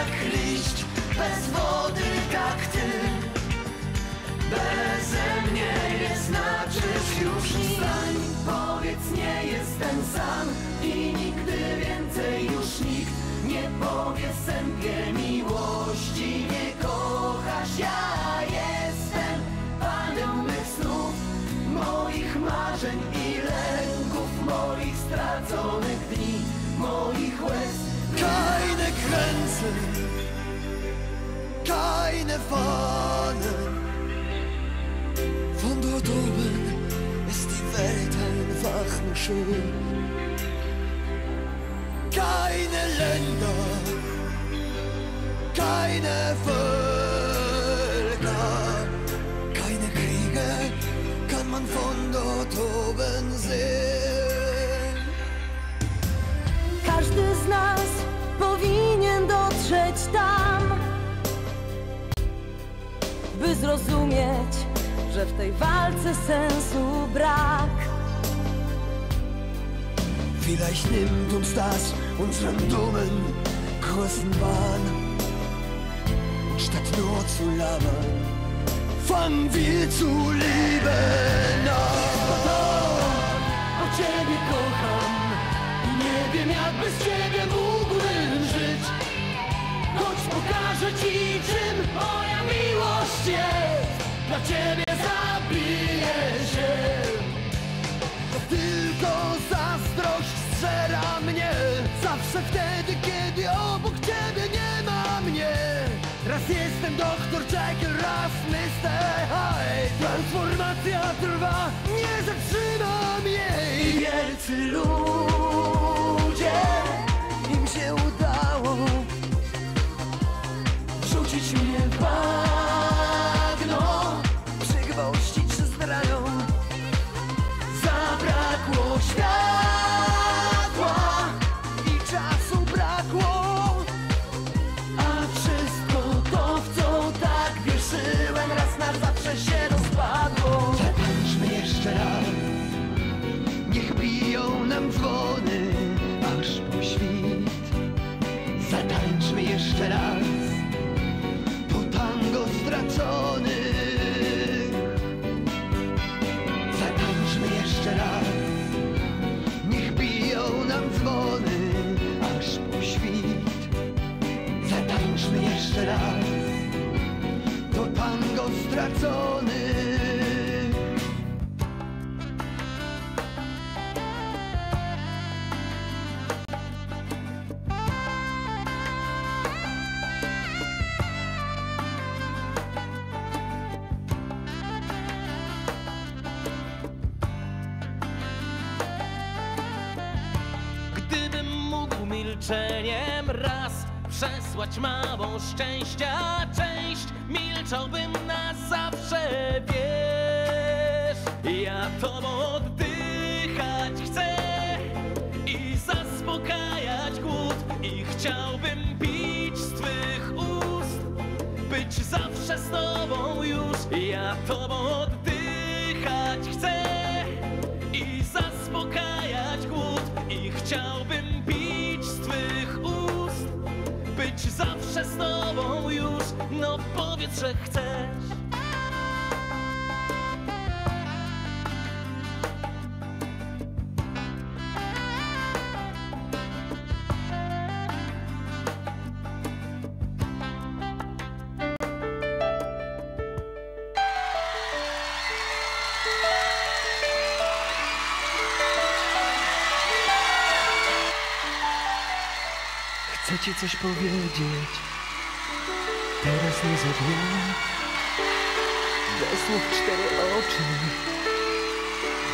Jak liść bez wody tak ty. Beze mnie nie znaczysz już nic. Stań, powiedz nie jestem sam. I nigdy więcej już nikt Nie powie sępie miłości. Nie kochasz, ja jestem Panem mych snów Moich marzeń i lęków Moich straconych dni Moich łez. Keine Grenzen, keine Fahnen. Von dort oben ist die Welt einfach nur schön. Keine Länder, keine Völker, zrozumieć, że w tej walce sensu brak. Vielleicht nimmt uns das unseren dummen großen Wahn. Und statt nur zu labern, fangen wir zu lieben an. Bo Ciebie kocham i nie wiem jak bez Ciebie mógłbym żyć Choć pokażę Ci moja jest Dla Ciebie zabiję się. Tylko zazdrość strzera mnie. Zawsze wtedy, kiedy obok ciebie nie ma mnie. Raz jestem doktor Jekyll, raz Mr. Hyde. Transformacja trwa, nie zatrzymam jej. I wielcy ludzie raz przesłać małą szczęścia część, milczałbym na zawsze, wiesz. Ja tobą oddychać chcę i zaspokajać głód i chciałbym pić z twych ust, być zawsze z tobą już. Ja tobą oddychać chcę powiedz, chcesz. Chcę ci coś powiedzieć Teraz nie za długo Bez słów cztery oczy.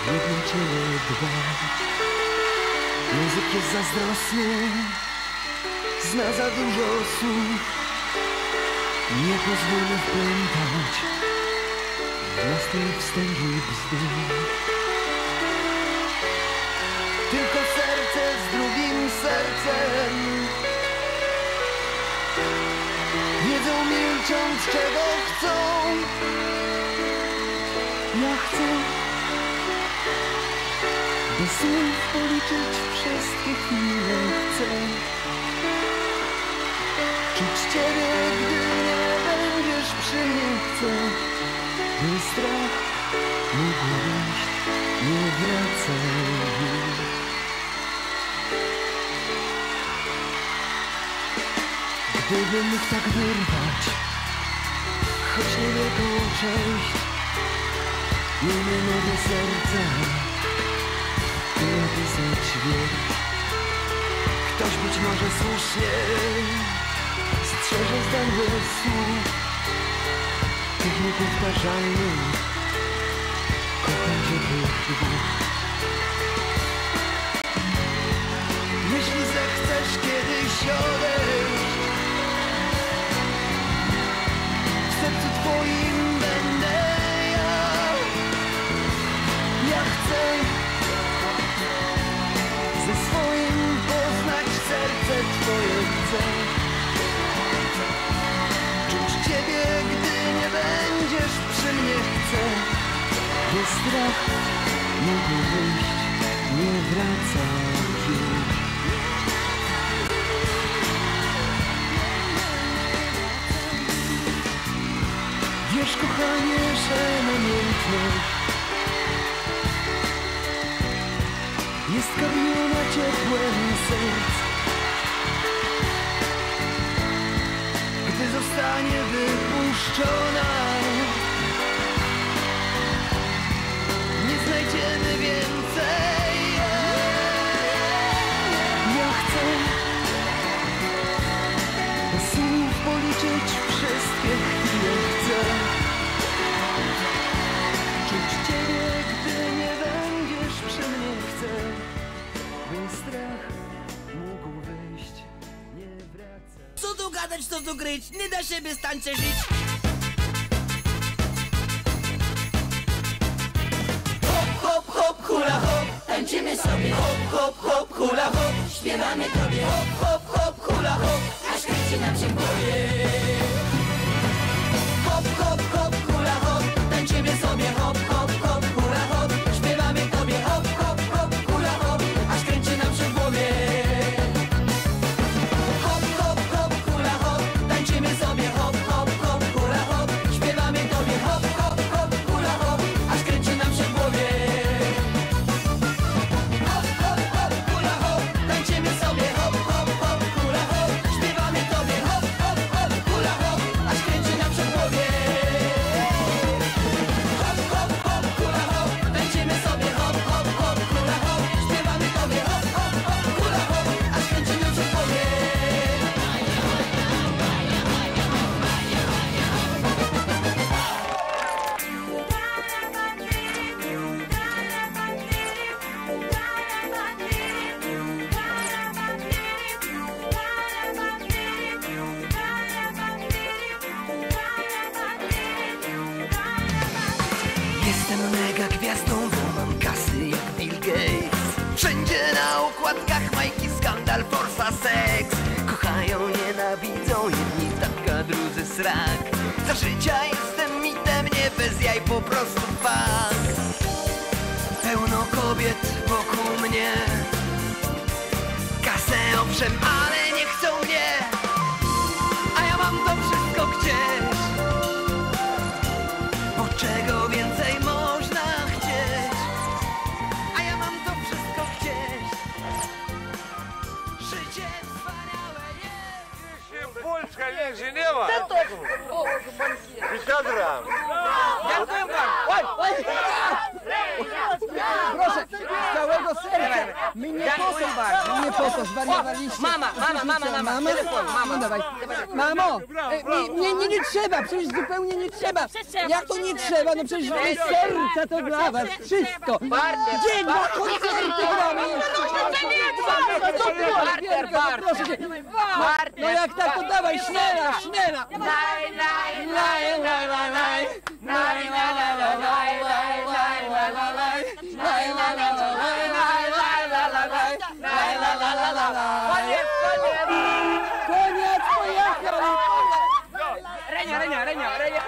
W jednym ciele dwa. Język jest zazdrosny. Zna za dużo słów. Nie pozwólmy wplątać W nas tych wstęgi bzdur Tylko serce z drugim sercem Wiedzą milcząc czego chcą. Ja chcę Bez Słów policzyć wszystkie chwile chcę. Czuć Ciebie, gdy nie będziesz przy mnie chcę By strach mógł wyjść, nie wracaj Gdybym mógł tak wyrwać Choć niewielką część Innego serca Napisać wiersz Ktoś być może słusznie Strzeże bez słów Tych niepowtarzalnych Kocham ciepłych dwóch Jeśli zechcesz kiedyś odejść chcę Czuć ciebie, gdy nie będziesz przy mnie. Chcę By strach mógł wyjść, nie wraca Wiesz, kochanie, że namiętność jest karmiona ciepłem serc. Zostanie wypuszczona, nie znajdziemy więcej. Gadać, co tu gryć? Nie da się bez tańca żyć. Hop, hop, hop, hula hop, tańczymy sobie. Hop, hop, hop, hula hop, śpiewamy tobie. Hop, hop, hop, hula hop, aż kręci nam się głowie. Gwiazdą, mam kasy jak Bill Gates. Wszędzie na okładkach majki skandal, forsa, seks. Kochają, nienawidzą, jedni tatka, drudzy srak. Za życia jestem mitem, nie bez jaj, po prostu fakt. Pełno kobiet wokół mnie. Kasę owszem, ale My nie po to, nie po to, zwariowaliście. Mama, mama, mama, mama, mama, telefon, mama. No dawaj. Mamo, e, nie, nie, nie, nie trzeba, przecież zupełnie nie trzeba. Jak to nie trzeba? No przecież z serca to dla was, wszystko. Gdzie dwa koncerty gramy jeszcze? Proszę, no cię. No, no jak tak, to dawaj, sznela, sznela. Laj, laj, laj, laj, laj, laj. Laj, laj, laj, laj, laj, laj, laj, laj, laj, laj. Laj, laj, laj, laj, laj, laj, laj, laj, laj. لا لا لا конец, конец! Конец, поехали! Реня, Реня, Реня, Реня!